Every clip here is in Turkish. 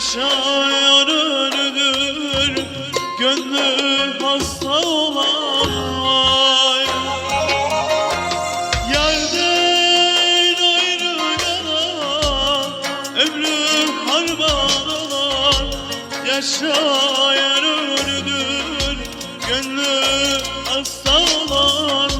Yaşayan ölüdür Gönlü hasta olan. Yerden ayrı yana Ömrü harman olan Yaşayan ölüdür Gönlü hasta olan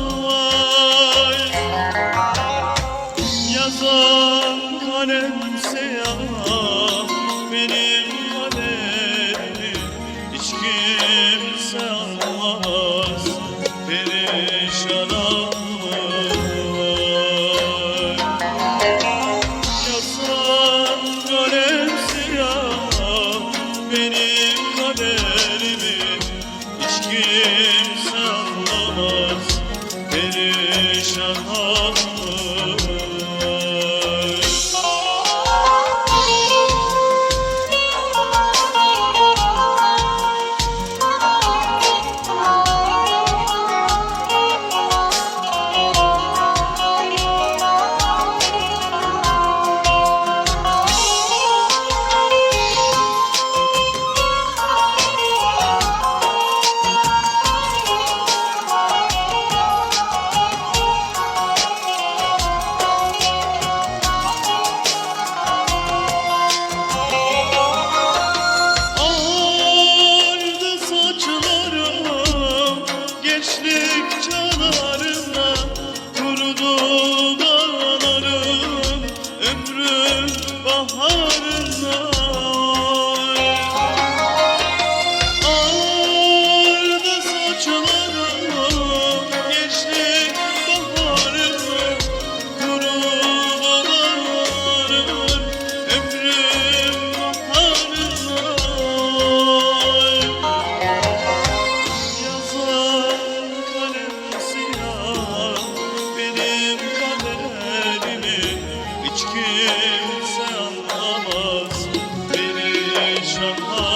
anlamaz Perişan var Yazan kalemse ya Benim kaderimi Hiç Yaşamlar